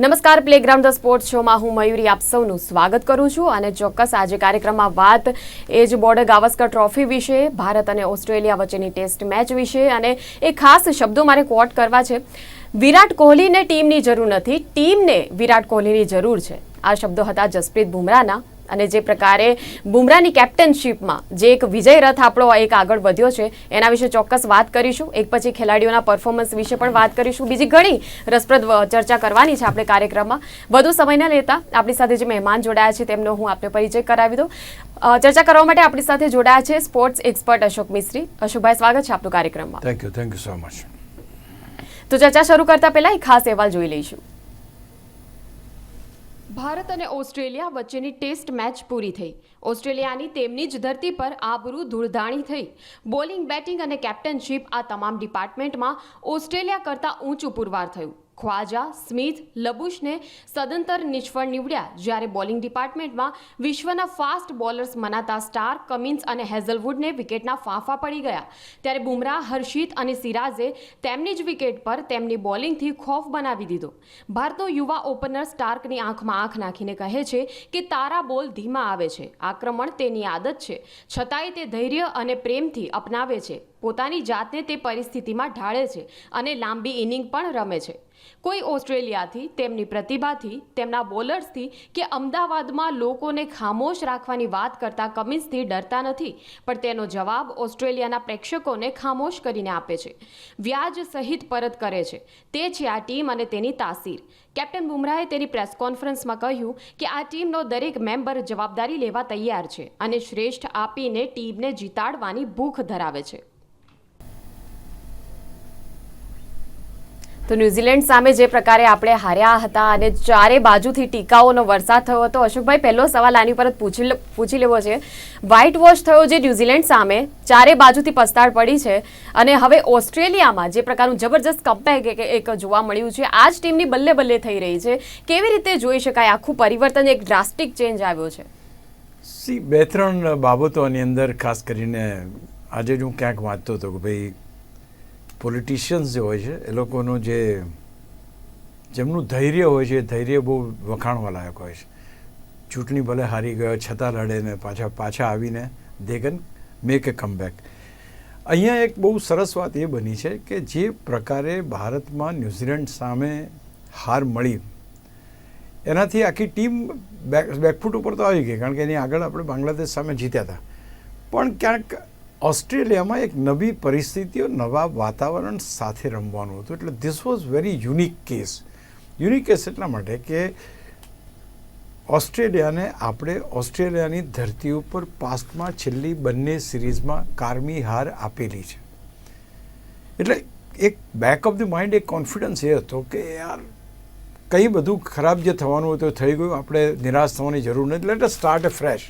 નમસ્કાર playground the sports શોમાં હું મયુરી આપ સૌનું સ્વાગત કરું છું અને ચોક્કસ આજે કાર્યક્રમમાં વાત એ જ બોર્ડર ગાવસ્કર ટ્રોફી વિશે, ભારત અને ઓસ્ટ્રેલિયા વચ્ચેની ટેસ્ટ મેચ વિશે અને એ ખાસ શબ્દો મારે કોટ કરવા છે. વિરાટ કોહલીને ટીમની જરૂર નથી, ટીમને વિરાટ કોહલીની જરૂર છે. આ શબ્દો હતા જસપ્રીત બુમરાહના. અને જે પ્રકારે બુમરાની કેપ્ટનશીપમાં જે એક વિજય રથ આપણો એક આગળ વધ્યો છે એના વિશે ચોક્કસ વાત કરીશું. એક પછી ખેલાડીઓના પરફોર્મન્સ વિશે પણ વાત કરીશું. બીજી ઘણી રસપ્રદ ચર્ચા કરવાની છે આપણે કાર્યક્રમમાં. વધુ સમય ન લેતા આપણી સાથે જે મહેમાન જોડાયા છે તેમનો હું આપને પરિચય કરાવી દઉં. ચર્ચા કરવા માટે આપણી સાથે જોડાયા છે સ્પોર્ટ્સ એક્સપર્ટ અશોક મિસ્ત્રી. અશોકભાઈ સ્વાગત છે આપનું કાર્યક્રમમાં. Thank you thank you so much તો ચર્ચા શરૂ કરતા પહેલા એક ખાસ અહેવાલ જોઈ લઈશું. ભારત અને ઓસ્ટ્રેલિયા વચ્ચેની ટેસ્ટ મેચ પૂરી થઈ. ઓસ્ટ્રેલિયાની તેમની જ ધરતી પર આબરૂ ધૂળધાણી થઈ. બોલિંગ, બેટિંગ અને કેપ્ટનશીપ આ તમામ ડિપાર્ટમેન્ટમાં ઓસ્ટ્રેલિયા કરતાં ઊંચું પુરવાર થયું. ખ્વાજા સ્મિથ લબુશને સદંતર નિષ્ફળ નીવડ્યા. જ્યારે બોલિંગ ડિપાર્ટમેન્ટમાં વિશ્વના ફાસ્ટ બોલર્સ મનાતા સ્ટાર કમિન્સ અને હેઝલવુડને વિકેટના ફાંફા પડી ગયા. ત્યારે બુમરાહ, હર્ષિત અને સિરાજે તેમની જ વિકેટ પર તેમની બોલિંગથી ખોફ બનાવી દીધો. ભારતનો યુવા ઓપનર સ્ટાર્કની આંખમાં આંખ નાખીને કહે છે કે તારા બોલ ધીમા આવે છે. આક્રમણ તેની આદત છે. છતાંય તે ધૈર્ય અને પ્રેમથી અપનાવે છે. પોતાની જાતને તે પરિસ્થિતિમાં ઢાળે છે અને લાંબી ઇનિંગ પણ રમે છે. કોઈ ઓસ્ટ્રેલિયાથી તેમની પ્રતિભાથી, તેમના બોલર્સથી કે અમદાવાદમાં લોકોને ખામોશ રાખવાની વાત કરતા કમિન્સથી ડરતા નથી, પણ તેનો જવાબ ઓસ્ટ્રેલિયાના પ્રેક્ષકોને ખામોશ કરીને આપે છે. વ્યાજ સહિત પરત કરે છે. તે છે આ ટીમ અને તેની તાસીર. કેપ્ટન બુમરાહે તેની પ્રેસ કોન્ફરન્સમાં કહ્યું કે આ ટીમનો દરેક મેમ્બર જવાબદારી લેવા તૈયાર છે અને શ્રેષ્ઠ આપીને ટીમને જીતાડવાની ભૂખ ધરાવે છે. તો ન્યૂઝીલેન્ડ સામે જે પ્રકારે આપણે હાર્યા હતા અને ચારે બાજુથી ટીકાઓનો વરસાદ થયો હતો, અશોકભાઈ, પહેલો સવાલ આની પર પૂછી પૂછી લેવો છે. વ્હાઇટ વોશ થયો જે ન્યૂઝીલેન્ડ સામે, ચારે બાજુથી પસ્તાળ પડી છે અને હવે ઓસ્ટ્રેલિયામાં જે પ્રકારનું જબરજસ્ત કમ્પેક એક જોવા મળ્યું છે. આ જ ટીમની બલ્લે બલ્લે થઈ રહી છે. કેવી રીતે જોઈ શકાય આખું પરિવર્તન? એક ડ્રાસ્ટિક ચેન્જ આવ્યો છે. સી બે ત્રણ બાબતોની અંદર ખાસ કરીને આજે હું ક્યાંક વાંચતો હતો કે ભાઈ પોલિટિશિયન્સ જે હોય છે, એ લોકોનું જે જેમનું ધૈર્ય હોય છે, એ ધૈર્ય બહુ વખાણવા લાયક હોય છે. ચૂંટણી ભલે હારી ગયો, છતાં લડેને પાછા પાછા આવીને they can make a comeback અહીંયા એક બહુ સરસ વાત એ બની છે કે જે પ્રકારે ભારતમાં ન્યૂઝીલેન્ડ સામે હાર મળી, એનાથી આખી ટીમ બેક બેકફૂટ ઉપર તો આવી ગઈ, કારણ કે એની આગળ આપણે બાંગ્લાદેશ સામે જીત્યા હતા. પણ ક્યાંક ઓસ્ટ્રેલિયામાં એક નવી પરિસ્થિતિઓ, નવા વાતાવરણ સાથે રમવાનું હતું. એટલે this was very unique case unique case એટલા માટે કે ઓસ્ટ્રેલિયાને આપણે ઓસ્ટ્રેલિયાની ધરતી ઉપર પાસ્ટમાં છેલ્લી બંને સિરીઝમાં કારમી હાર આપેલી છે. એટલે એક બેક ઓફ ધ માઇન્ડ એક કોન્ફિડન્સ એ હતો કે યાર, કંઈ બધું ખરાબ જે થવાનું હતું થઈ ગયું, આપણે નિરાશ થવાની જરૂર નથી. લેટ સ્ટાર્ટ ફ્રેશ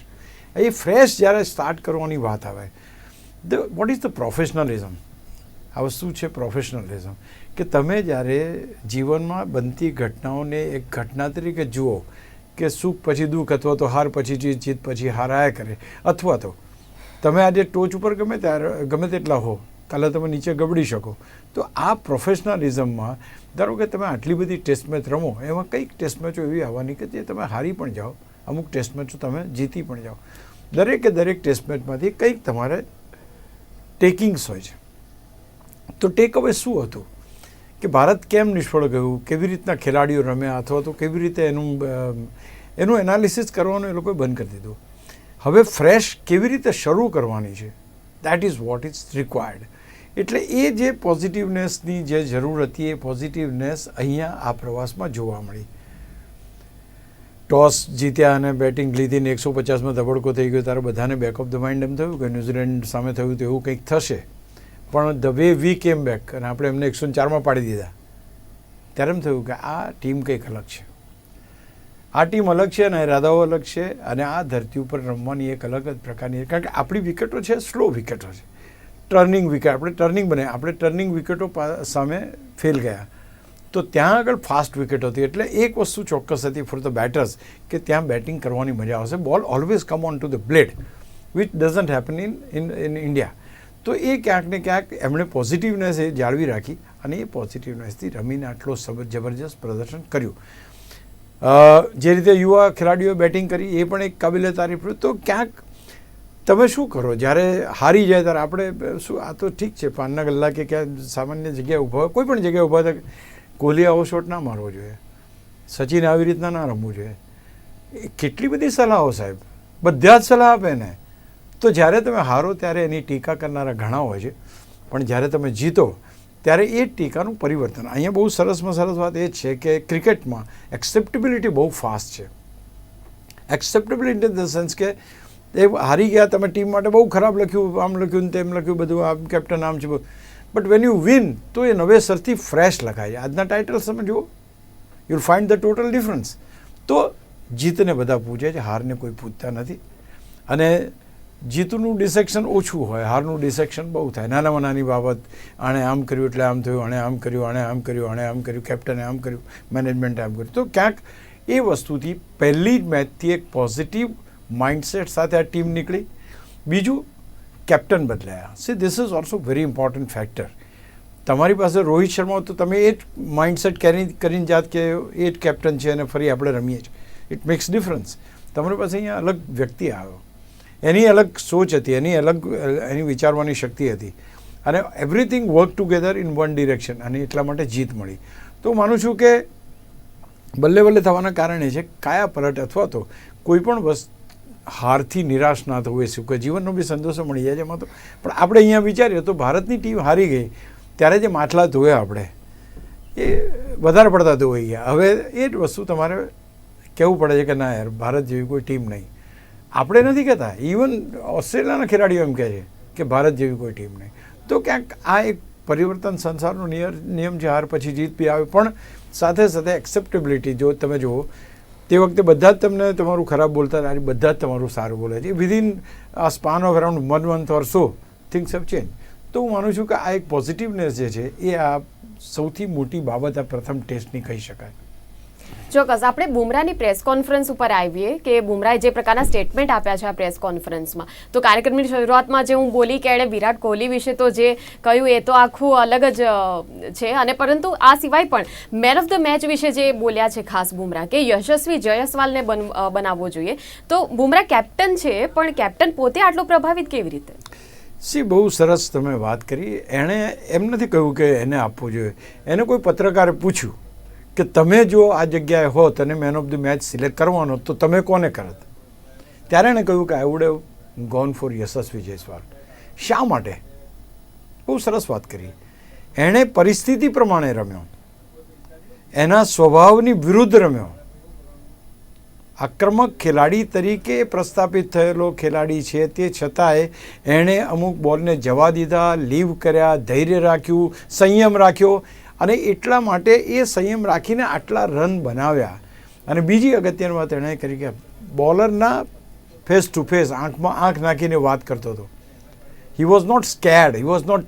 એ ફ્રેશ જ્યારે સ્ટાર્ટ કરવાની વાત આવે the what is the professionalism આ વસ્તુ છે પ્રોફેશનલિઝમ કે તમે જ્યારે જીવનમાં બનતી ઘટનાઓને એક ઘટના તરીકે જુઓ કે સુખ પછી દુઃખ અથવા તો હાર પછી જીત જીત પછી હાર આયા કરે, અથવા તો તમે આજે ટોચ ઉપર ગમે ત્યારે, ગમે તેટલા હો, કાલે તમે નીચે ગબડી શકો, તો આ પ્રોફેશનલિઝમમાં ધારો કે તમે આટલી બધી ટેસ્ટ મેચ રમો, એમાં કંઈક ટેસ્ટ મેચો એવી આવવાની કે જે તમે હારી પણ જાઓ, અમુક ટેસ્ટ મેચો તમે જીતી પણ જાઓ. દરેકે દરેક ટેસ્ટ મેચમાંથી કંઈક તમારે ટેકિંગ્સ હોય છે. તો ટેક અવે શું હતું? કે ભારત કેમ નિષ્ફળ ગયું? કેવી રીતના ખેલાડીઓ રમ્યા? અથવા તો કેવી રીતે એનું એનું એનાલિસિસ કરવાનું એ લોકોએ બંધ કરી દીધું. હવે ફ્રેશ કેવી રીતે શરૂ કરવાની છે? That is what is required એટલે એ જે પોઝિટિવનેસની જે જરૂર હતી, એ પોઝિટિવનેસ અહીંયા આ પ્રવાસમાં જોવા મળી. ટોસ જીત્યા અને બેટિંગ લીધીને એકસો પચાસમાં ધબડકો થઈ ગયો. ત્યારે બધાને બેક ઓફ ધ માઇન્ડ એમ થયું કે ન્યૂઝીલેન્ડ સામે થયું તો એવું કંઈક થશે. પણ ધ વે વી કેમ બેક અને આપણે એમને એકસો ચારમાં પાડી દીધા. ત્યારે એમ થયું કે આ ટીમ કંઈક અલગ છે. આ ટીમ અલગ છે અને ઇરાદાઓ અલગ છે અને આ ધરતી ઉપર રમવાની એક અલગ જ પ્રકારની કારણ કે આપણી વિકેટો છે સ્લો વિકેટો છે. ટર્નિંગ વિકેટ આપણે ટર્નિંગ બને આપણે ટર્નિંગ વિકેટો સામે ફેલ ગયા. તો ત્યાં આગળ ફાસ્ટ વિકેટ હતી. એટલે એક વસ્તુ ચોક્કસ હતી ફોર ધ બેટર્સ કે ત્યાં બેટિંગ કરવાની મજા આવશે. Ball always come on to the blade which doesn't happen in in in India તો એ ક્યાંક ને ક્યાંક એમણે પોઝિટિવનેસ એ જાળવી રાખી અને એ પોઝિટિવનેસથી રમીને આટલો જબરજસ્ત પ્રદર્શન કર્યું. જે રીતે યુવા ખેલાડીઓએ બેટિંગ કરી, એ પણ એક કાબિલે તારીફ તો ક્યાંક તમે શું કરો? જ્યારે હારી જાય ત્યારે આપણે, શું, આ તો ઠીક છે પાનના ગલ્લા કે ક્યાં સામાન્ય જગ્યાએ ઊભા કોઈ પણ જગ્યાએ ઊભા થાય કોહલી આવો શોટ ના મારવો જોઈએ. સચિન આવી રીતના ના રમવું જોઈએ. કેટલી બધી સલાહો સાહેબ? બધા જ સલાહ આપે ને તો જ્યારે તમે હારો ત્યારે એની ટીકા કરનારા ઘણા હોય છે. પણ જ્યારે તમે જીતો, ત્યારે એ ટીકાનું પરિવર્તન. અહીંયા બહુ સરસમાં સરસ વાત એ છે કે ક્રિકેટમાં એક્સેપ્ટેબિલિટી બહુ ફાસ્ટ છે. એક્સેપ્ટેબિલિટી ઇન ધ સેન્સ કે એ હારી ગયા, તમે ટીમ માટે બહુ ખરાબ લખ્યું, આમ લખ્યું ને તેમ લખ્યું, બધું આમ કેપ્ટન આમ છે બટ વેન યુ વિન તો એ નવેસરથી ફ્રેશ લખાય છે આજના ટાઇટલ્સ તમે જુઓ you find the total difference તો જીતને બધા પૂછે છે હારને કોઈ પૂછતા નથી અને જીતનું ડિસેક્શન ઓછું હોય હારનું ડિસેક્શન બહુ થાય નાનામાં નાની બાબત આણે આમ કર્યું એટલે આમ થયું આણે આમ કર્યું આણે આમ કર્યું આણે આમ કર્યું કેપ્ટને આમ કર્યું મેનેજમેન્ટે આમ કર્યું તો ક્યાંક એ વસ્તુથી પહેલી જ મેચથી એક પોઝિટિવ માઇન્ડસેટ સાથે આ ટીમ નીકળી બીજું કેપ્ટન બદલાયા. See this is also very important factor તમારી પાસે રોહિત શર્મા તો તમે એ જ માઇન્ડસેટ કેરી કરીને જાત કે એ જ કેપ્ટન છે અને ફરી આપણે રમીએ છીએ. ઇટ મેક્સ ડિફરન્સ તમારી પાસે અહીંયા અલગ વ્યક્તિ આવ્યો. એની અલગ સોચ હતી, એની અલગ, એની વિચારવાની શક્તિ હતી. અને everything work together in one direction અને એટલા માટે જીત મળી. તો માનું છું કે બલ્લે બલ્લે થવાના કારણે છે, કાયા પલટ અથવા તો કોઈ પણ વસ્તુ હારથી નિરાશ ના થવું એ કે જીવનનો બી સંતોષો મળી જાય એમાં તો. પણ આપણે અહીંયા વિચારીએ તો ભારતની ટીમ હારી ગઈ, ત્યારે જે માટલા ધોયા આપણે, એ વધારે પડતા ધોવાઈ ગયા. હવે એ જ વસ્તુ તમારે કહેવું પડે છે કે ના યાર, ભારત જેવી કોઈ ટીમ નહીં. આપણે નથી કહેતા. ઇવન ઓસ્ટ્રેલિયાના ખેલાડીઓ એમ કહે છે કે ભારત જેવી કોઈ ટીમ નહીં. તો ક્યાંક આ એક પરિવર્તન સંસારનો નિયમ છે, હાર પછી જીત બી આવે. પણ સાથે સાથે એક્સેપ્ટેબિલિટી જો તમે જુઓ તે વખતે બધા જ તમને તમારું ખરાબ બોલતા હતા, બધા જ તમારું સારું બોલે છે. વિધિન આ span of around one month or so things have change તો હું માનું છું કે આ એક પોઝિટિવનેસ જે છે એ આ સૌથી મોટી બાબત આ પ્રથમ ટેસ્ટની કહી શકાય. ચોક્કસ. આપણે બુમરાની પ્રેસ કોન્ફરન્સ ઉપર આવીએ કે બુમરાએ જે પ્રકારના સ્ટેટમેન્ટ આપ્યા છે આ પ્રેસ કોન્ફરન્સમાં. તો કાર્યક્રમની શરૂઆતમાં જે હું બોલી કે એણે વિરાટ કોહલી વિશે તો જે કહ્યું એ તો આખું અલગ જ છે. અને પરંતુ આ સિવાય પણ મેન ઓફ ધ મેચ વિશે જે બોલ્યા છે ખાસ બુમરાહ કે યશસ્વી જયસ્વાલને બન બનાવવો જોઈએ. તો બુમરાહ કેપ્ટન છે, પણ કેપ્ટન પોતે આટલો પ્રભાવિત કેવી રીતે? સી, બહુ સરસ તમે વાત કરી. એણે એમ નથી કહ્યું કે એને આપવું જોઈએ. એને કોઈ પત્રકારે પૂછ્યું. કે તમે જો આ જગ્યાએ હોત અને man of the match select કરવાનો, તો તમે કોને કરત? ત્યારે એણે કહ્યું કે I would have gone for Yashasvi Jaiswal. શા માટે? બહુ સરસ વાત કરી. એણે પરિસ્થિતિ પ્રમાણે રમ્યો. એના સ્વભાવની વિરુદ્ધ રમ્યો. આક્રમક ખેલાડી તરીકે પ્રસ્થાપિત થયેલો ખેલાડી છે તે છતાંય એણે અમુક બોલને જવા દીધા લીવ કર્યા, ધૈર્ય રાખ્યું, સંયમ રાખ્યો. અને એટલા માટે એ સંયમ રાખીને આટલા રન બનાવ્યા. અને બીજી અગત્યની વાત એણે કરી કે બોલરના ફેસ ટુ ફેસ આંખમાં આંખ નાખીને વાત કરતો હતો. He was not scared he was not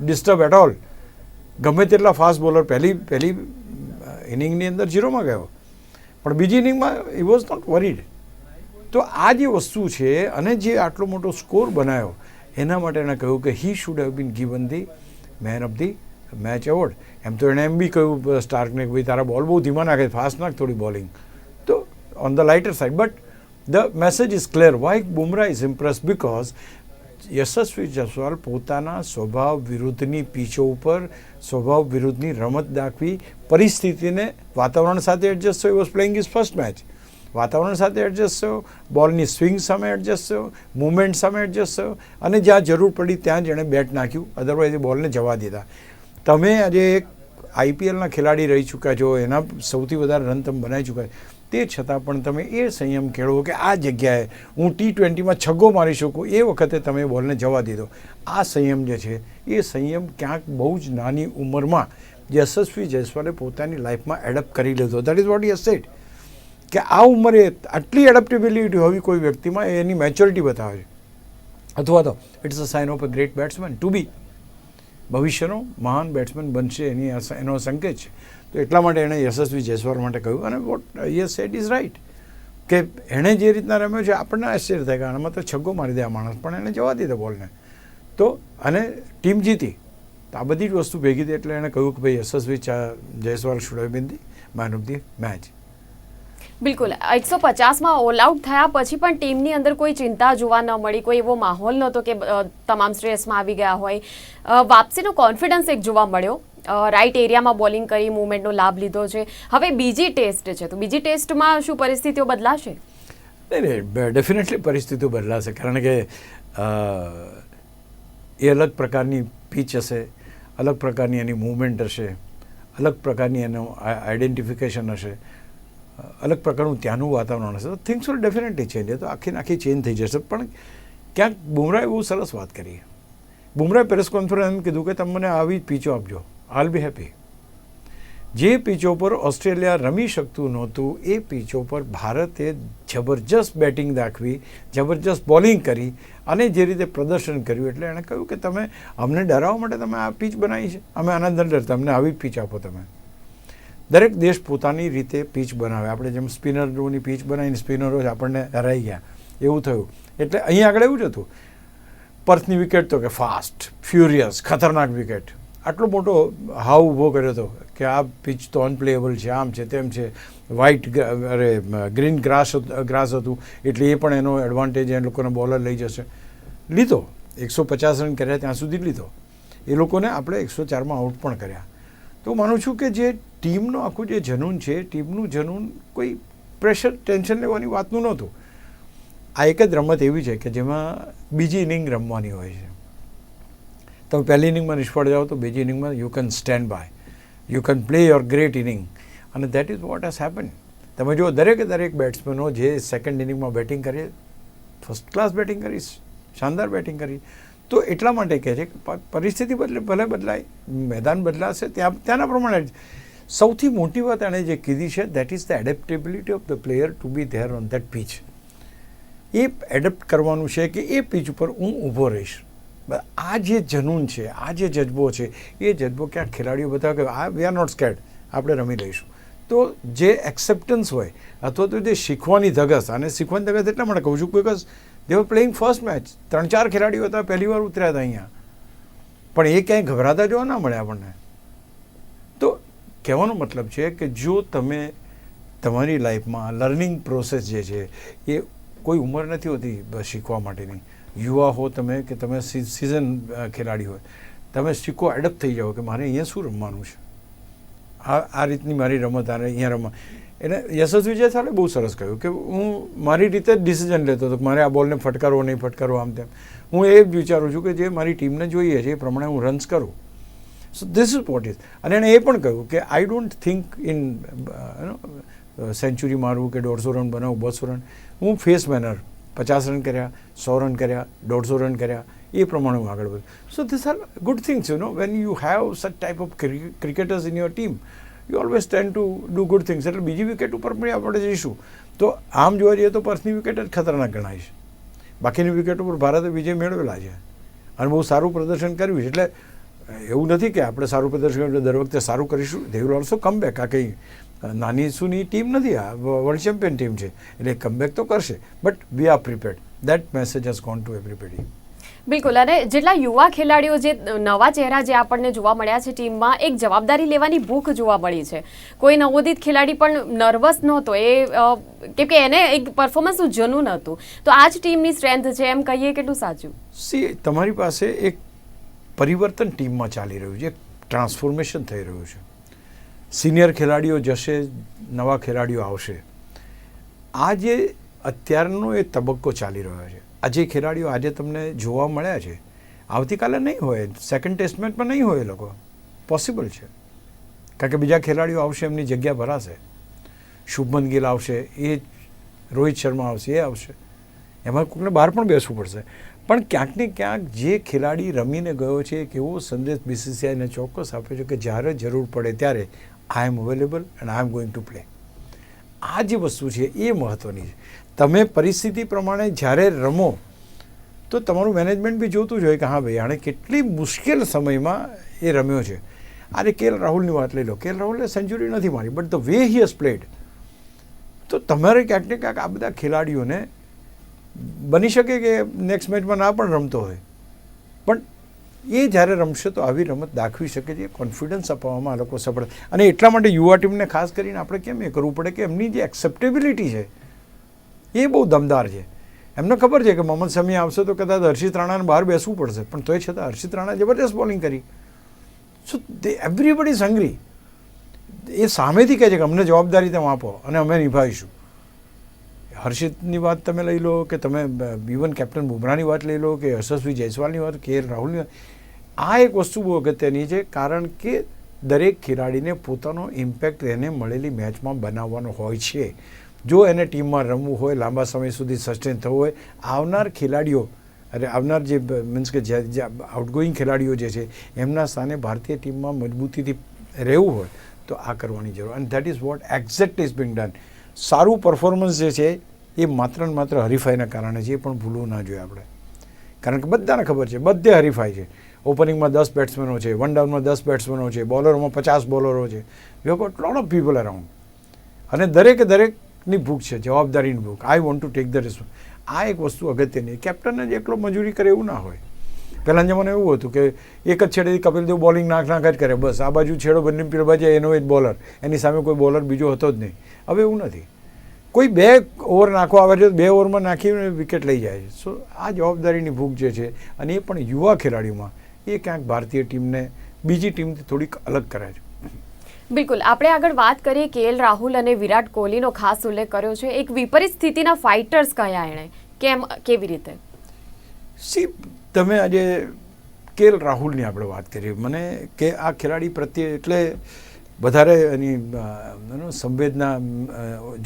disturb at all ગમે તેટલા ફાસ્ટ બોલર પહેલી પહેલી ઇનિંગની અંદર ઝીરોમાં ગયો. પણ બીજી ઇનિંગમાં હી વોઝ નોટ વરીડ તો આ જે વસ્તુ છે અને જે આટલો મોટો સ્કોર બનાવ્યો, એના માટે એણે કહ્યું કે he should have been given the man of the match award એમ તો એણે એમ બી કહ્યું સ્ટાર્કને કે ભાઈ તારા બોલ બહુ ધીમા નાખે ફાસ્ટ નાખ થોડી બોલિંગ. તો on the lighter side but the message is clear why Bumrah is impress because Yashasvi Jaiswal પોતાના સ્વભાવ વિરુદ્ધની પીચો ઉપર, સ્વભાવ વિરુદ્ધની રમત દાખવી, પરિસ્થિતિને વાતાવરણ સાથે એડજસ્ટ થયો. Was playing is first match વાતાવરણ સાથે એડજસ્ટ થયો, બોલની સ્વિંગ સામે એડજસ્ટ થયો મુવમેન્ટ સામે એડજસ્ટ થયો, અને જ્યાં જરૂર પડી ત્યાં જ એણે બેટ નાખ્યું. અદરવાઇઝ એ બોલને જવા દીધા. તમે આજે એક આઈપીએલના ખેલાડી રહી ચૂક્યા છો, એના સૌથી વધારે રન તમે બનાવી ચૂક્યા તે છતાં પણ તમે એ સંયમ કેળવો કે આ જગ્યાએ હું ટી ટ્વેન્ટીમાં છગ્ગો મારી શકું, એ વખતે તમે બોલને જવા દીધો. આ સંયમ જે છે, એ સંયમ ક્યાંક બહુ જ નાની ઉંમરમાં યશસ્વી જયસ્વાલે પોતાની લાઈફમાં એડપ્ટ કરી લીધો. That is what he's said કે આ ઉંમરે આટલી એડપ્ટેબિલિટી હોવી કોઈ વ્યક્તિમાં એની મેચ્યોરિટી બતાવે છે. અથવા તો it's a sign of a great batsman to be ભવિષ્યનો મહાન બેટ્સમેન બનશે એની એનો સંકેત છે. તો એટલા માટે એણે યશસ્વી જયસ્વાલ માટે કહ્યું અને what he's said is right કે એણે જે રીતના રમ્યો છે, આપણને આશ્ચર્ય થાય કે આનામાં તો છગ્ગો મારી દે આ માણસ, પણ એણે જવા દીધો બોલને. તો અને ટીમ જીતી. તો આ બધી જ વસ્તુ ભેગી થઈ એટલે એણે કહ્યું કે ભાઈ યશસ્વી ચા- Jaiswal should have of the match બિલકુલ. એકસો પચાસમાં ઓલ આઉટ થયા પછી પણ ટીમની અંદર કોઈ ચિંતા જોવા ન મળી, કોઈ એવો માહોલ નહોતો કે તમામ સ્ટ્રેસમાં આવી ગયા હોય. વાપસીનો કોન્ફિડન્સ એક જોવા મળ્યો. રાઈટ એરિયામાં બોલિંગ કરી, મુવમેન્ટનો લાભ લીધો છે. હવે બીજી ટેસ્ટ છે. તો બીજી ટેસ્ટમાં શું પરિસ્થિતિઓ બદલાશે? નહીં ડેફિનેટલી પરિસ્થિતિઓ બદલાશે. કારણ કે એ અલગ પ્રકારની પીચ હશે, અલગ પ્રકારની એની મૂવમેન્ટ હશે, અલગ પ્રકારની એનું આઈડેન્ટિફિકેશન હશે. અલગ પ્રકારનું ત્યાંનું વાતાવરણ હશે. તો થિંગ્સ વિલ ડેફિનેટલી ચેન્જ તો આખી આખી ચેન્જ થઈ જશે. પણ ક્યાંક બુમરાએ બહુ સરસ વાત કરી. બુમરાએ પ્રેસ કોન્ફરન્સ એમ કીધું કે તમે મને આવી જ પીચો આપજો. આલ બી હેપી જે પીચો પર ઓસ્ટ્રેલિયા રમી શકતું નહોતું, એ પીચો પર ભારતે જબરજસ્ત બેટિંગ દાખવી, જબરજસ્ત બોલિંગ કરી અને જે રીતે પ્રદર્શન કર્યું. એટલે એણે કહ્યું કે તમે અમને ડરાવવા માટે તમે આ પીચ બનાવી છે. અમે આનંદ અંદર. ડરતા અમને આવી જ પીચ આપો તમે. દરેક દેશ પોતાની રીતે પીચ બનાવે. આપણે જેમ સ્પિનરોની પીચ બનાવીને સ્પિનરો જ આપણને હરાઈ ગયા. એવું થયું. એટલે અહીં આગળ એવું જ હતું. પર્થની વિકેટ તો કે ફાસ્ટ, ફ્યુરિયસ, ખતરનાક વિકેટ. આટલો મોટો હાવ ઊભો કર્યો હતો કે આ પિચ તો અનપ્લેએબલ છે, આમ છે, તેમ છે. વ્હાઇટ અરે, ગ્રીન ગ્રાસ ગ્રાસ હતું. એટલે એ પણ એનો એડવાન્ટેજ એ લોકોને બોલર લઈ જશે. લીધો. એકસો પચાસ રન કર્યા, ત્યાં સુધી લીધો. એ લોકોને આપણે એકસો ચારમાં આઉટ પણ કર્યા. તો માનું છું કે જે ટીમનું આખું જે જનૂન છે, ટીમનું જનૂન કોઈ પ્રેશર ટેન્શન લેવાની વાતનું નહોતું. આ એક જ રમત એવી છે કે જેમાં બીજી ઇનિંગ રમવાની હોય છે. તમે પહેલી ઇનિંગમાં નિષ્ફળ જાઓ તો બીજી ઇનિંગમાં you can stand by you can play your great inning અને that is what has happen તમે જો દરેકે દરેક બેટ્સમેનો જે સેકન્ડ ઇનિંગમાં બેટિંગ કરીએ ફર્સ્ટ ક્લાસ બેટિંગ કરીશ શાનદાર બેટિંગ કરી તો એટલા માટે કહે છે કે પરિસ્થિતિ બદલે, ભલે બદલાય, મેદાન બદલાશે, ત્યાં, ત્યાંના પ્રમાણે સૌથી મોટી વાત એણે જે કીધી છે that is the adaptability of the player to be there on that pitch A adapt કરવાનું છે કે એ પીચ ઉપર હું ઊભો રહીશ. આ જે જનૂન છે, આ જે જજ્બો છે, એ જજ્બો ક્યાંક ખેલાડીઓ બતાવે કે આ વી આર નોટ સ્કેડ આપણે રમી લઈશું. તો જે એક્સેપ્ટન્સ હોય, અથવા તો જે શીખવાની ધગસ, અને શીખવાની ધગસ એટલા માટે કહું છું because they were playing first match ત્રણ ચાર ખેલાડીઓ હતા, પહેલી વાર ઉતર્યા હતા અહીંયા. પણ એ ક્યાંય ગભરાતા જોવા ના મળે આપણને. તો કહેવાનો મતલબ છે કે જો તમે તમારી લાઈફમાં લર્નિંગ પ્રોસેસ જે છે, એ કોઈ ઉંમર નથી હોતી શીખવા માટેની. યુવા હો તમે કે તમે સિઝન ખેલાડી હોય. તમે શીખો એડપ્ટ થઈ જાઓ કે મારે અહીંયા શું રમવાનું છે? આ આ રીતની મારી રમત આને અહીંયા રમવા એટલે યશસ્વી જયસ્વાલે બહુ સરસ કહ્યું કે હું મારી રીતે જ ડિસિઝન લેતો હતો કે મારે આ બોલને ફટકારવો, નહીં ફટકારવો આમ તેમ. હું એ વિચારું છું કે જે મારી ટીમને જોઈએ છે એ પ્રમાણે હું રન્સ કરું. So this is what is અને એણે એ પણ કહ્યું કે I don't think in century મારવું કે દોઢસો રન બનાવું, બસો રન હું ફેસ મેનર પચાસ રન કર્યા, સો રન કર્યા, દોઢસો રન કર્યા, એ પ્રમાણે હું આગળ વધું. So this are good things you know when you have such type of cricketers in your team you always tend to do good things એટલે બીજી વિકેટ ઉપર પણ આપણે જઈશું. તો આમ જોવા જઈએ તો પર્સની વિકેટ જ ખતરનાક ગણાય છે. બાકીની વિકેટ ઉપર ભારતે વિજય મેળવેલા છે. અને બહુ સારું પ્રદર્શન કર્યું છે. એટલે એવું નથી કે આપણે સારું પ્રદર્શન એટલે દર વખતે સારું કરીશું. They will also come back આ કંઈ નાની સુની ટીમ નથી. આ વર્લ્ડ ચેમ્પિયન ટીમ છે. એટલે કમબેક તો કરશે. But we are prepared that message has gone to everybody બિલકુલ. અને જેટલા યુવા ખેલાડીઓ જે નવા ચહેરા જે આપણને જોવા મળ્યા છે ટીમમાં, એક જવાબદારી લેવાની ભૂખ જોવા મળી છે. કોઈ નવોદિત ખેલાડી પણ નર્વસ નહોતો. એ કેમ કે એને એક પરફોર્મન્સનું જનૂન હતું. તો આ જ ટીમની સ્ટ્રેન્થ છે. એમ કહીએ કેટલું સાચું? સી, તમારી પાસે એક પરિવર્તન ટીમમાં ચાલી રહ્યું છે. ટ્રાન્સફોર્મેશન થઈ રહ્યું છે. સિનિયર ખેલાડીઓ જશે, નવા ખેલાડીઓ આવશે. આ જે અત્યારનો એ તબક્કો ચાલી રહ્યો છે. આ જે ખેલાડીઓ આજે તમને જોવા મળ્યા છે, આવતીકાલે નહીં હોય સેકન્ડ ટેસ્ટ મેચમાં નહીં હોય એ લોકો. પોસિબલ છે. કારણ કે બીજા ખેલાડીઓ આવશે, એમની જગ્યા ભરાશે. શુભમન ગિલ આવશે, એ રોહિત શર્મા આવશે, એ આવશે. એમાં કોઈને બહાર પણ બેસવું પડશે. પણ ક્યાંક ને ક્યાંક જે ખેલાડી રમીને ગયો છે એવો સંદેશ બીસીસીઆઈને ચોક્કસ આપ્યો છે કે જ્યારે જરૂર પડે ત્યારે I am available and I am going to play આ જે વસ્તુ છે, એ મહત્ત્વની છે. તમે પરિસ્થિતિ પ્રમાણે જ્યારે રમો, તો તમારું મેનેજમેન્ટ બી જોતું જ હોય કે હા ભાઈ આણે કેટલી મુશ્કેલ સમયમાં એ રમ્યો છે. અરે કેએલ રાહુલની વાત લઈ લો. કેએલ રાહુલે સેન્ચુરી નથી મારી but the way he has played તો તમારે ક્યાંક ને ક્યાંક આ બધા ખેલાડીઓને બની શકે કે નેક્સ્ટ મેચમાં ના પણ રમતો હોય. પણ એ જ્યારે રમશે તો આવી રમત દાખવી શકે છે કોન્ફિડન્સ અપાવવામાં આ લોકો સફળ. અને એટલા માટે યુવા ટીમને ખાસ કરીને આપણે કેમ એ કરવું પડે કે એમની જે એક્સેપ્ટેબિલિટી છે એ બહુ દમદાર છે. એમને ખબર છે કે મોહમ્મદ શમી આવશે તો કદાચ હર્ષિત રાણાને બહાર બેસવું પડશે, પણ તોય છતાં હર્ષિત રાણા જબરદસ્ત બોલિંગ કરી. સો દે એવરીબડી સંગ્રી એ સામેથી કહે છે કે અમને જવાબદારી તમે આપો અને અમે નિભાવીશું. હર્ષિતની વાત તમે લઈ લો કે તમે ઇવન કેપ્ટન બુમરાહની વાત લઈ લો કે યશસ્વી જયસ્વાલની વાત, કે રાહુલની આ એક વસ્તુ બહુ અગત્યની છે, કારણ કે દરેક ખેલાડીને પોતાનો ઇમ્પેક્ટ એને મળેલી મેચમાં બનાવવાનો હોય છે. જો એને ટીમમાં રમવું હોય, લાંબા સમય સુધી સસ્ટેન થવું હોય, આવનાર ખેલાડીઓ અરે આવનાર જે મીન્સ કે જે આઉટગોઈંગ ખેલાડીઓ જે છે, એમના સ્થાને ભારતીય ટીમમાં મજબૂતીથી રહેવું હોય, તો આ કરવાની જરૂર. અને that is what exact is being done સારું પરફોર્મન્સ જે છે, એ માત્ર ને માત્ર હરીફાઈના કારણે છે, એ પણ ભૂલવું ના જોઈએ આપણે. કારણ કે બધાને ખબર છે, બધે હરીફાઈ છે. ઓપનિંગમાં દસ બેટ્સમેનો છે વન ડાઉનમાં દસ બેટ્સમેનો છે બોલરોમાં પચાસ બોલરો છે. We got lot of people around અને દરેકે દરેકની ભૂખ છે, જવાબદારીની ભૂખ. I want to take the response આ એક વસ્તુ અગત્યની કેપ્ટનને જ એકલો મજૂરી કરે એવું ના હોય. પહેલાં જમાને એવું હતું કે એક જ છેડેથી કપિલ દેવ બોલિંગ નાખ નાખ જ કરે, બસ. આ બાજુ છેડો બંને પીર બાજુ, એનો જ બોલર. એની સામે કોઈ બોલર બીજો હતો જ નહીં. હવે એવું નથી. કોઈ બે ઓવર નાખવા આવે છે, બે ઓવરમાં નાખીને વિકેટ લઈ જાય છે. સો આ જવાબદારીની ભૂખ જે છે, અને એ પણ યુવા ખેલાડીઓમાં એ ક્યાંક ભારતીય ટીમને બીજી ટીમથી થોડીક અલગ કરે છે. બિલકુલ. આપણે આગળ વાત કરીએ કે એલ રાહુલ અને વિરાટ કોહલીનો ખાસ ઉલ્લેખ કર્યો છે. એક વિપરીત સ્થિતિના ફાઇટર્સ કયા એણે? કેમ, કેવી રીતે? સી, તમે આજે કેએલ રાહુલની આપણે વાત કરીએ મને કે આ ખેલાડી પ્રત્યે એટલે વધારે એની સંવેદના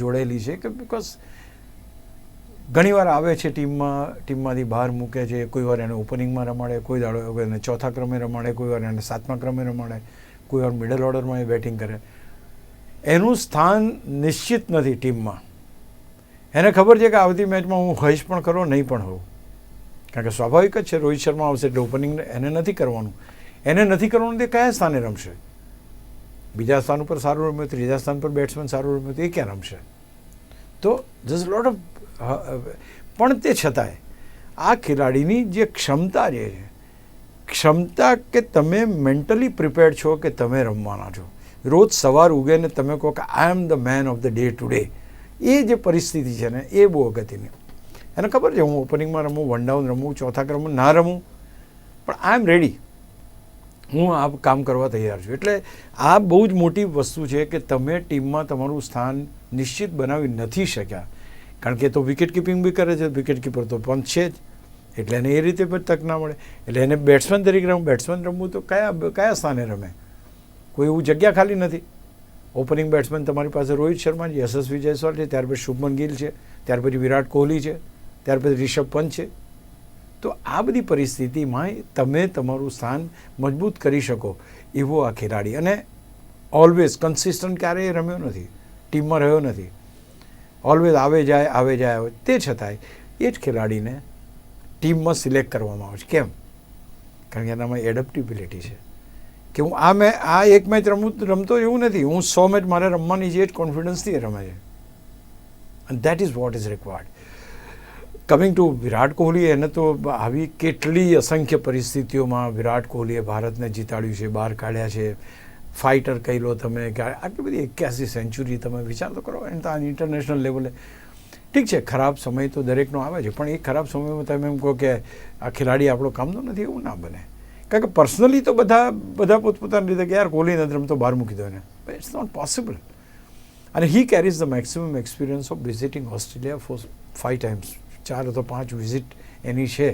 જોડેલી છે કે બિકોઝ ઘણીવાર આવે છે ટીમમાં, ટીમમાંથી બહાર મૂકે છે. કોઈ વાર એને ઓપનિંગમાં રમાડે, કોઈ દાડો એને ચોથા ક્રમે રમાડે, કોઈ વાર એને સાતમા ક્રમે રમાડે. કોઈ વાર મિડલ ઓર્ડરમાં એ બેટિંગ કરે. એનું સ્થાન નિશ્ચિત નથી ટીમમાં. એને ખબર છે કે આવતી મેચમાં હું હઈશ પણ કરો, નહીં પણ હોઉં. કારણ કે સ્વાભાવિક જ છે, રોહિત શર્મા આવશે એટલે ઓપનિંગ એને નથી કરવાનું. એને નથી કરવાનું તે કયા સ્થાને રમશે? બીજા સ્થાન ઉપર સારું રમ્યું, ત્રીજા સ્થાન પર બેટ્સમેન સારું રમ્યું એ ક્યાં રમશે? તો જસ લોટ ઓફ પણ તે છતાંય આ ખેલાડીની જે ક્ષમતા જે છે ક્ષમતા કે તમે મેન્ટલી પ્રિપેર્ડ છો કે તમે રમવાના છો? રોજ સવાર ઉગે તમે કહો કે I am the man of the day today એ જે પરિસ્થિતિ છે ને, એ બહુ અગત્યની. એને ખબર છે, હું ઓપનિંગમાં રમું વન ડાઉન રમું, ચોથા ક્રમમાં ના રમું. પણ આઈ એમ રેડી હું આ કામ કરવા તૈયાર છું. એટલે આ બહુ જ મોટી વસ્તુ છે કે તમે ટીમમાં તમારું સ્થાન નિશ્ચિત બનાવી નથી શક્યા. કારણ કે તો વિકેટ કીપિંગ બી કરે છે વિકેટ કીપર તો પણ છે જ. એટલે એને એ રીતે પણ તક ના મળે. એટલે એને બેટ્સમેન તરીકે રમવું બેટ્સમેન રમવું તો કયા કયા સ્થાને રમે? કોઈ એવું જગ્યા ખાલી નથી. ઓપનિંગ બેટ્સમેન તમારી પાસે રોહિત શર્મા છે, યશસ્વી જયસ્વાલ છે, ત્યાર પછી શુભમન ગિલ છે, ત્યાર પછી વિરાટ કોહલી છે, ત્યાર પછી રિષભ પંત છે. તો આ બધી પરિસ્થિતિમાં તમે તમારું સ્થાન મજબૂત કરી શકો એવો આ ખેલાડી. અને ઓલવેઝ કન્સિસ્ટન્ટ ક્યારેય રમ્યો નથી ટીમમાં રહ્યો નથી. ઓલવેઝ આવે જાય આવે જાય, આવે. તે છતાંય એ જ ખેલાડીને ટીમમાં સિલેક્ટ કરવામાં આવે છે. કેમ? કારણ કે એનામાં એડેપ્ટિબિલિટી છે. કે હું આ મેં, આ એક મેચ રમું, રમતો એવું નથી. હું સો મેચ મારે રમવાની છે જ કોન્ફિડન્સથી રમે છે. અને that is what is required coming to Virat Kohli, એને તો આવી કેટલી અસંખ્ય પરિસ્થિતિઓમાં વિરાટ કોહલીએ ભારતને જીતાડ્યું છે, બહાર કાઢ્યા છે. ફાઇટર કહી લો તમે આટલી બધી એક્યાસી સેન્ચુરી તમે વિચાર તો કરો એને તો આ ઇન્ટરનેશનલ લેવલે ઠીક છે, ખરાબ સમય તો દરેકનો આવે છે, પણ એ ખરાબ સમયમાં તમે એમ કહો કે આ ખેલાડી આપણો કામનો નથી, એવું ના બને. કારણ કે પર્સનલી તો બધા બધા પોતપોતાની રીતે કે યાર કોહલી નથી રમતો બહાર મૂકી દો એને. ઇટ્સ નોટ પોસિબલ અને he carries the maximum experience of visiting Australia four five times ચાર અથવા પાંચ વિઝિટ એની છે.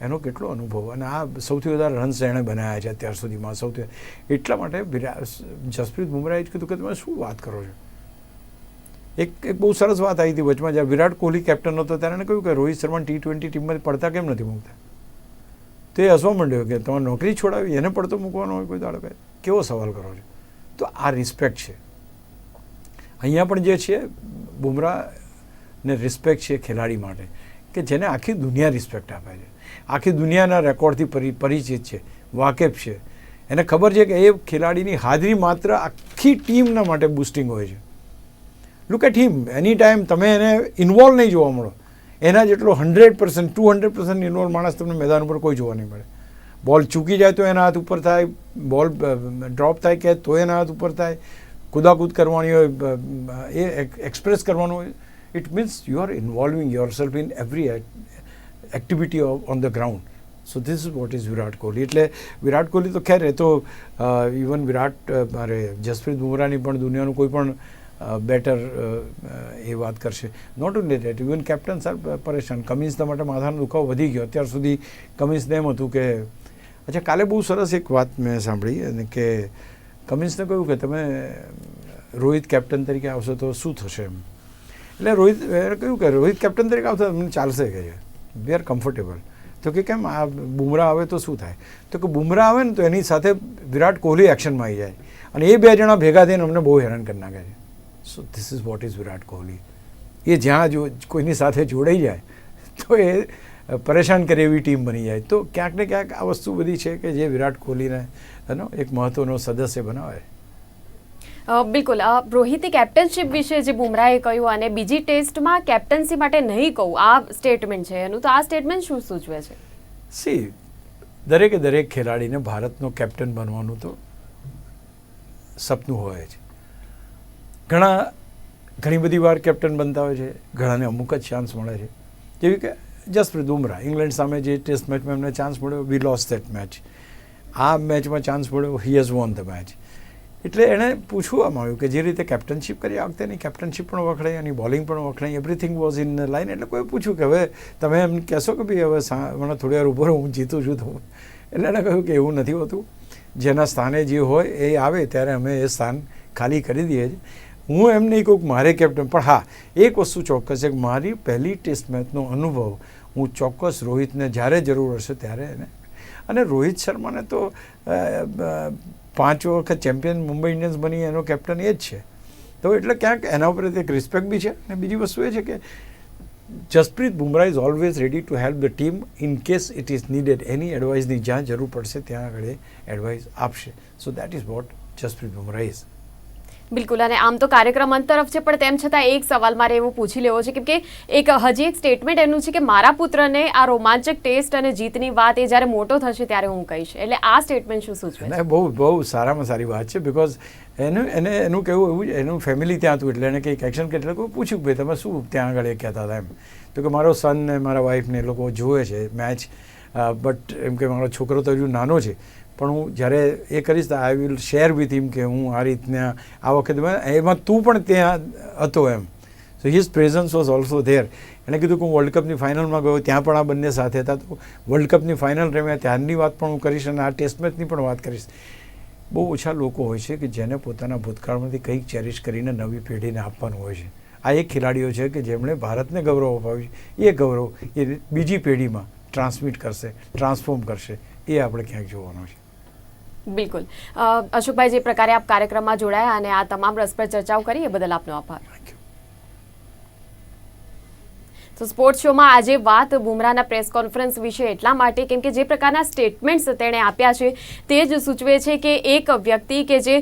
એનો કેટલો અનુભવ? અને આ સૌથી વધારે રન્સ એણે બનાવ્યા છે અત્યાર સુધીમાં. સૌથી એટલા માટે જસપ્રીત બુમરાહે જ કીધું કે તમે શું વાત કરો છો? એક એક બહુ સરસ વાત આવી હતી વચમાં જ્યારે વિરાટ કોહલી કેપ્ટન હતો ત્યારે એને કહ્યું કે રોહિત શર્મા ટી ટ્વેન્ટી ટીમમાં પડતા કેમ નથી મૂકતા? તે હસવા માંડ્યો કે તમારે નોકરી છોડાવી, એને પડતો મૂકવાનો હોય કોઈ દાડે કહે કેવો સવાલ કરો છો? તો આ રિસ્પેક્ટ છે. અહીંયા પણ જે છે બુમરાહને રિસ્પેક્ટ છે ખેલાડી માટે, કે જેને આખી દુનિયા રિસ્પેક્ટ આપે છે. આખી દુનિયાના રેકોર્ડથી પરી, પરિચિત છે, વાકેફ છે. એને ખબર છે કે એ ખેલાડીની હાજરી માત્ર આખી ટીમના માટે બુસ્ટિંગ હોય છે. Look at him any time તમે એને ઇન્વોલ્વ નહીં જોવા મળો. એના જેટલો hundred percent to hundred percent involve માણસ તમને મેદાન ઉપર કોઈ જોવા નહીં મળે. બોલ ચૂકી જાય તો એના હાથ ઉપર થાય બોલ ડ્રોપ થાય કે તો એના હાથ ઉપર થાય. કુદાકૂદ કરવાની હોય એ એક્સપ્રેસ કરવાનું હોય. It means you are involving yourself in every activity on the ground so this is what is Virat Kohli એટલે વિરાટ કોહલી તો ખેર, એ તો ઇવન વિરાટ મારે જસપ્રીત બુમરાની પણ દુનિયાનું કોઈ પણ બેટર એ વાત કરશે. Not only that even captain sir પરેશાન. કમિન્સના માટે માથાનો દુખાવો વધી ગયો. અત્યાર સુધી કમિન્સને એમ હતું કે, અચ્છા, કાલે બહુ સરસ એક વાત મેં સાંભળી, અને કે કમિન્સને કહ્યું કે, તમે રોહિત કેપ્ટન તરીકે આવશો તો શું થશે એમ? એટલે રોહિત કહ્યું કે, રોહિત કેપ્ટન તરીકે આવશે તમને ચાલશે કે વી આર કમ્ફર્ટેબલ તો કે, કેમ? આ બુમરાહ આવે તો શું થાય? તો કે, બુમરાહ આવે ને તો એની સાથે વિરાટ કોહલી એક્શનમાં આવી જાય. અને એ બે જણા ભેગા થઈને અમને બહુ હેરાન કરી નાખે છે. So this is what is Virat Kohli એ જ્યાં જો કોઈની સાથે જોડાઈ જાય તો એ પરેશાન કરે એવી ટીમ બની જાય તો ક્યાંક ને ક્યાંક આ વસ્તુ બધી છે કે જે વિરાટ કોહલીને એનો એક મહત્વનો સદસ્ય બનાવે બિલકુલ રોહિતે કેપ્ટનશીપ વિશે જે બુમરાએ કહ્યું અને બીજી ટેસ્ટમાં કેપ્ટન્સી માટે નહીં કહું આ સ્ટેટમેન્ટ છે એનું તો આ સ્ટેટમેન્ટ શું સૂચવે છે સી દરેકે દરેક ખેલાડીને ભારતનો કેપ્ટન બનવાનું તો સપનું હોય છે ઘણા, ઘણી બધી વાર કેપ્ટન બનતા હોય છે. ઘણાને અમુક જ ચાન્સ મળે છે. જેવી કે જસપ્રીત બુમરાહ, ઇંગ્લેન્ડ સામે જે ટેસ્ટ મેચમાં એમને ચાન્સ મળ્યો વી લોસ દેટ મેચ આ મેચમાં ચાન્સ મળ્યો he has won the match એટલે એણે પૂછવામાં આવ્યું કે જે રીતે કેપ્ટનશીપ કરી, આ વખતે એની કેપ્ટનશીપ પણ વખણાઈ, એની બોલિંગ પણ વખણાઈ એવરીથિંગ વોઝ ઇન લાઇન એટલે કોઈ પૂછ્યું કે હવે તમે એમ કહેશો કે ભાઈ હવે મને થોડી વાર ઊભો હું જીતું છું તો. એટલે એણે કહ્યું કે એવું નથી હોતું. જેના સ્થાને જે હોય એ આવે, ત્યારે અમે એ સ્થાન ખાલી કરી દઈએ છીએ. હું એમ નહીં કહું કે મારે કેપ્ટન પણ હા, એક વસ્તુ ચોક્કસ છે કે મારી પહેલી ટેસ્ટ મેચનો અનુભવ હું ચોક્કસ રોહિતને જ્યારે જરૂર હશે ત્યારે એને અને રોહિત શર્માને તો પાંચ વખત ચેમ્પિયન મુંબઈ ઇન્ડિયન્સ બની, એનો કેપ્ટન એ જ છે. તો એટલે ક્યાંક એના ઉપર એક રિસ્પેક્ટ બી છે અને બીજી વસ્તુ એ છે કે Jasprit Bumrah is always ready to help the team in case it is needed એની એડવાઇસની જ્યાં જરૂર પડશે, ત્યાં આગળ એડવાઇસ આપશે. So that is what Jasprit Bumrah is બિલકુલ, અને આમ તો કાર્યક્રમ અંતરફ છે, પણ તેમ છતાં એક સવાલ મારે એવું પૂછી લેવો છે, કેમ કે એક હજી એક સ્ટેટમેન્ટ એનું છે કે મારા પુત્રને આ રોમાંચક ટેસ્ટ અને જીતની વાત એ જ્યારે મોટો થશે ત્યારે હું કહીશ. એટલે આ સ્ટેટમેન્ટ શું સૂચવે છે? બહુ બહુ સારામાં સારી વાત છે બિકોઝ એનું, એને, એનું કહેવું એવું એનું ફેમિલી ત્યાં હતું, એટલે એને કંઈક એક્શન કે કોઈ પૂછ્યું ભાઈ, તમે શું ત્યાં આગળ એ કહેતા હતા? એમ. તો કે મારો સન ને, મારા વાઈફને એ લોકો જોવે છે મેચ બટ એમ કે મારો છોકરો તો હજુ નાનો છે પણ હું જ્યારે એ કરીશ તો I will share with him કે હું આ રીતના આ વખતે એમાં તું પણ ત્યાં હતો એમ. So his presence was also there એણે કીધું કે હું વર્લ્ડ કપની ફાઇનલમાં ગયો, ત્યાં પણ આ બંને સાથે હતા. તો વર્લ્ડ કપની ફાઇનલ રમ્યા, ત્યારની વાત પણ હું કરીશ અને આ ટેસ્ટ મેચની પણ વાત કરીશ. બહુ ઓછા લોકો હોય છે કે જેને પોતાના ભૂતકાળમાંથી કંઈક ચેરિશ કરીને નવી પેઢીને આપવાનું હોય છે. આ એક ખેલાડીઓ છે કે જેમણે ભારતને ગૌરવ અપાવ્યું એ ગૌરવ એ બીજી પેઢીમાં ટ્રાન્સમિટ કરશે ટ્રાન્સફોર્મ કરશે. એ આપણે ક્યાંક જોવાનું છે. બિલકુલ. અશોકભાઈ, જે પ્રકારે આપ કાર્યક્રમમાં જોડાયા અને આ તમામ રસપ્રદ ચર્ચાઓ કરી, એ બદલ આપનો આભાર. તો સ્પોર્ટ્સ શોમાં આજે વાત બુમરાહના પ્રેસ કોન્ફરન્સ વિશે. એટલા માટે કેમ કે જે પ્રકારના સ્ટેટમેન્ટ્સ તેણે આપ્યા છે, તે જ સૂચવે છે કે એક વ્યક્તિ કે જે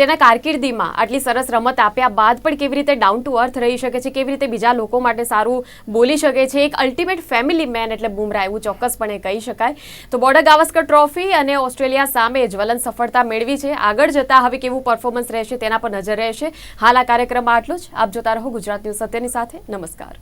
તેના કારકિર્દીમાં આટલી સરસ રમત આપ્યા બાદ પણ કેવી રીતે ડાઉન ટુ અર્થ રહી શકે છે, કેવી રીતે બીજા લોકો માટે સારું બોલી શકે છે, એક અલ્ટિમેટ ફેમિલી મેન એટલે બુમરા એવું ચોક્કસપણે કહી શકાય. તો બોર્ડર ગાવસ્કર ટ્રોફી અને ઓસ્ટ્રેલિયા સામે જ્વલન સફળતા મેળવી છે. આગળ જતા હવે કેવું પરફોર્મન્સ રહેશે તેના પર નજર રહેશે. હાલ આ કાર્યક્રમમાં આટલું જ. આપ જોતા રહો ગુજરાત ન્યૂઝ સત્યની સાથે. નમસ્કાર.